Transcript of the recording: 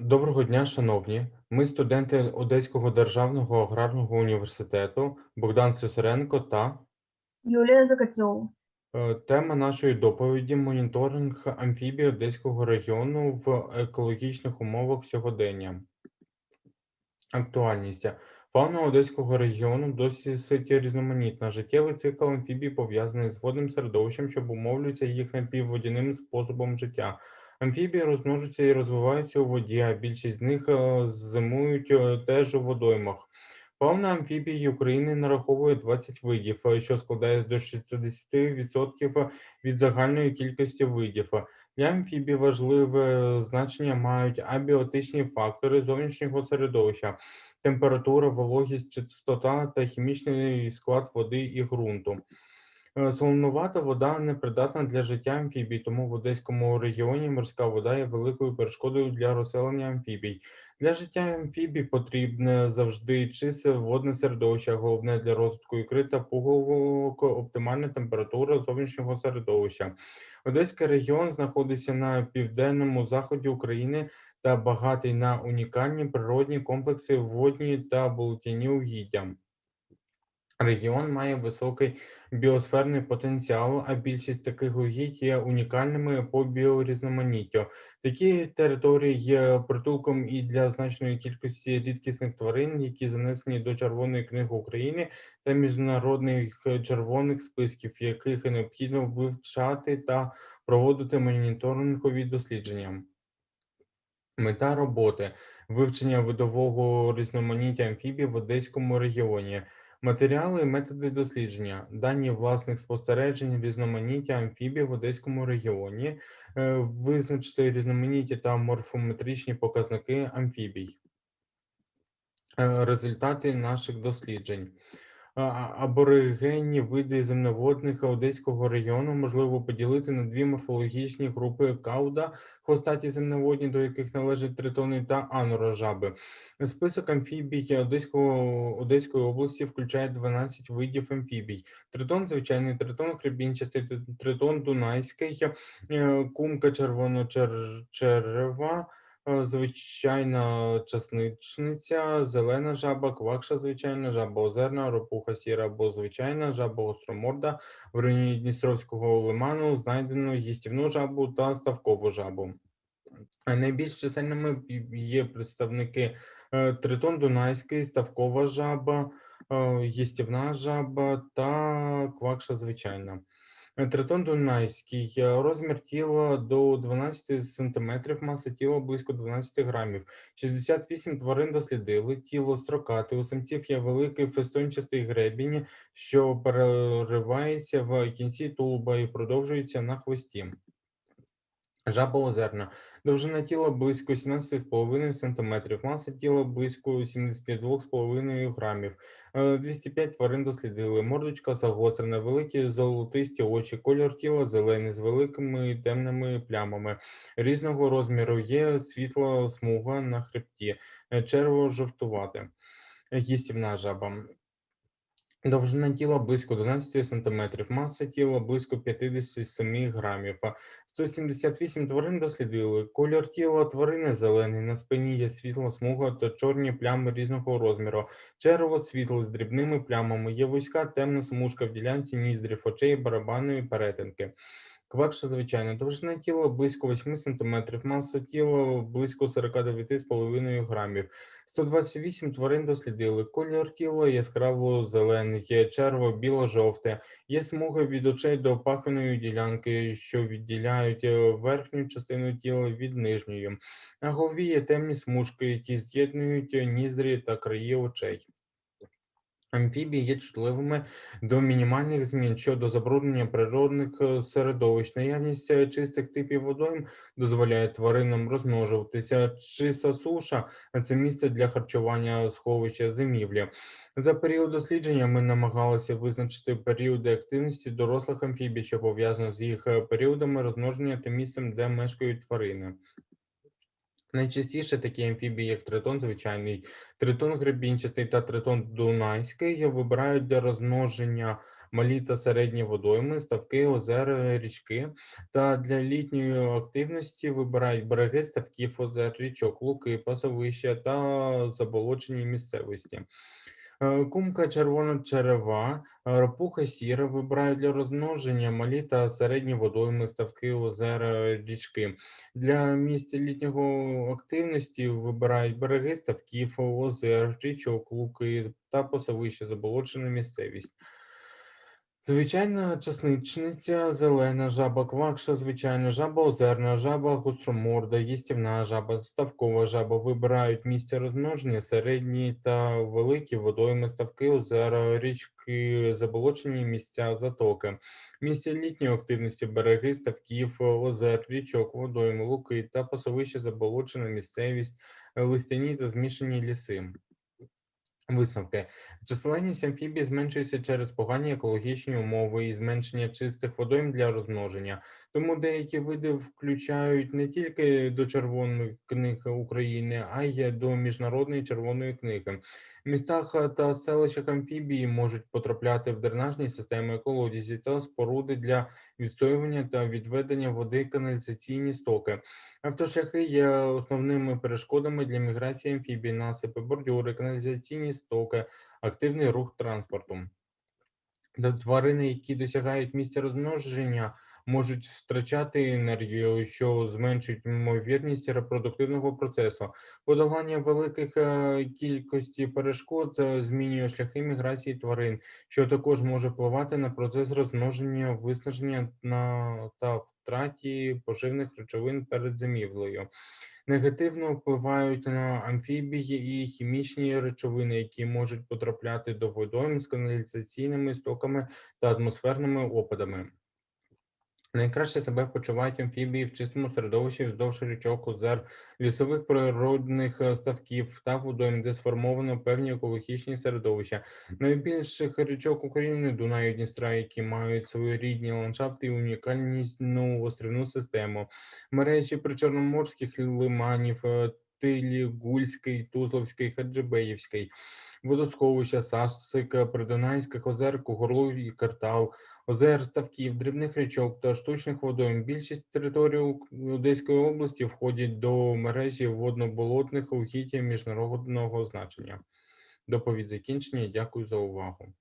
Доброго дня, шановні. Ми студенти Одеського державного аграрного університету Богдан Сисоренко та Юлія Закатьова. е, тема нашої доповіді моніторинг амфібій Одеського регіону в екологічних умовах сьогодення. Актуальність. Фауна Одеського регіону досить різноманітна. Життєвий цикл амфібій пов'язаний з водним середовищем, що обумовлюється їх напівводяним способом життя. Амфібії розмножуються і розвиваються у воді, а більшість з них е, зимують е, теж у водоймах. Фауна амфібій України нараховує 20 видів, е, що складає до 60% від загальної кількості видів. Для амфібій важливе значення мають абіотичні фактори зовнішнього середовища, температура, вологість, чистота та хімічний склад води і ґрунту. Е, Солонувата вода непридатна для життя амфібій, тому в Одеському регіоні морська вода є великою перешкодою для розселення амфібій. Для життя амфібій потрібне завжди чисте водне середовище, головне для розвитку ікри та пуговок оптимальна температура зовнішнього середовища. Одеський регіон знаходиться на південному заході України та багатий на унікальні природні комплекси водні та болотяні угіддя. Регіон має високий біосферний потенціал, а більшість таких угідь є унікальними по біорізноманіттю. Такі території є притулком і для значної кількості рідкісних тварин, які занесені до Червоної книги України та міжнародних червоних списків, яких необхідно вивчати та проводити моніторингові дослідження. Мета роботи вивчення видового різноманіття амфібій в Одеському регіоні. Матеріали методи дослідження, дані власних спостережень, різноманіття амфібій в Одеському регіоні, е, визначити різноманіття та морфометричні показники амфібій. Е, Результати наших досліджень. Аборигенні види земноводних Одеського регіону можливо поділити на дві морфологічні групи кауда, хвостаті земноводні, до яких належать тритони та анурожаби. Список амфібій Одеського, Одеської області включає 12 видів амфібій. Тритон звичайний, тритон хребінчастий, тритон дунайський, е, кумка червоночерева, звичайна часничниця, зелена жаба, квакша звичайна, жаба озерна, ропуха сіра або звичайна, жаба гостроморда. В районі Дністровського лиману знайдено їстівну жабу та ставкову жабу. А Найбільш чисельними є представники е, тритон дунайський, ставкова жаба, е, їстівна жаба та квакша звичайна. Тритон дунайський, е, розмір тіла до 12 см, маса тіла близько 12 грамів. 68 тварин дослідили, тіло строкате, у самців є великий фестончастий гребінь, що переривається в кінці тулуба і продовжується на хвості. Жаба озерна. Довжина тіла близько 17,5 см, маса тіла близько 72,5 грамів. Е, 205 тварин дослідили. Мордочка загострена, великі золотисті очі, колір тіла зелений з великими темними плямами. Різного розміру є світла смуга на хребті, е, черво жовтувате. Їстівна жаба. Довжина тіла близько 12 см, маса тіла близько 57 грамів. а 178 тварин дослідили. Колір тіла тварини зелений, на спині є світла смуга та чорні плями різного розміру. Черево світле з дрібними плямами, є вузька темна смужка в ділянці ніздрів, очей, барабанної перетинки. Квакша звичайна. Довжина тіла близько 8 см, маса тіла близько 49,5 грамів. 128 тварин дослідили. Колір тіла яскраво зелений, є черво біло-жовте, є смуги від очей до пахвиної ділянки, що відділяють е, верхню частину тіла від нижньої. На голові є темні смужки, які з'єднують ніздрі та краї очей. Амфібії є чутливими до мінімальних змін щодо забруднення природних е, середовищ. Наявність е, чистих типів водойм дозволяє тваринам розмножуватися. Чиста суша це місце для харчування сховища зимівлі. За період дослідження ми намагалися визначити періоди активності дорослих амфібій, що пов'язано з їх е, періодами розмноження та місцем, де мешкають тварини. Найчастіше такі амфібії, як тритон звичайний, тритон гребінчастий та тритон дунайський, вибирають для розмноження малі та середні водойми, ставки, озера, річки. Та для літньої активності вибирають береги ставків, озер, річок, луки, пасовища та заболочені місцевості. Е, Кумка червона-черева, е, ропуха сіра вибирають для розмноження малі та середні водойми, ставки, озера, річки. Для місця літнього активності вибирають береги ставків, озер, річок, луки та посовище, заболочена місцевість. Звичайна часничниця, зелена жаба, квакша, звичайна жаба озерна, жаба гостроморда, їстівна жаба, ставкова жаба вибирають місця розмноження, середні та великі водойми, ставки, озера, річки, заболочені місця, затоки. Місця літньої активності береги, ставків, озер, річок, водойми, луки та пасовище, заболочена місцевість, листяні та змішані ліси. Висновки. Численність амфібій зменшується через погані екологічні умови і зменшення чистих водойм для розмноження. Тому деякі види включають не тільки до червоної книги України, а й до міжнародної червоної книги. В містах та селищах амфібії можуть потрапляти в дренажні системи колодязі та споруди для відстоювання та відведення води, каналізаційні стоки. Автошляхи є основними перешкодами для міграції амфібій, насипи, бордюри, каналізаційні стоки, активний рух транспорту. Тварини, які досягають місця розмноження, можуть втрачати енергію, що зменшують ймовірність репродуктивного процесу. Подолання великих е, кількості перешкод е, змінює шляхи міграції тварин, що також може впливати на процес розмноження, виснаження на та втраті поживних речовин перед зимівлею. Негативно впливають на амфібії і хімічні речовини, які можуть потрапляти до водойм з каналізаційними стоками та атмосферними опадами. Найкраще себе почувають амфібії в чистому середовищі вздовж річок, озер, лісових природних е, ставків та водойм, де сформовано певні екологічні середовища. Найбільших річок України Дунаю Дністра, які мають своєрідні ландшафти і унікальну острівну систему. Мережі причорноморських лиманів, е, Тилі, Гульський, Тузловський, Хаджибеївський, водосховища, Сасика, Придонайських озер, Кугорлов і Картал, озер, ставків, дрібних річок та штучних водойм. Більшість територій Одеської області входять до мережі водно-болотних угідь міжнародного значення. Доповідь закінчення. Дякую за увагу.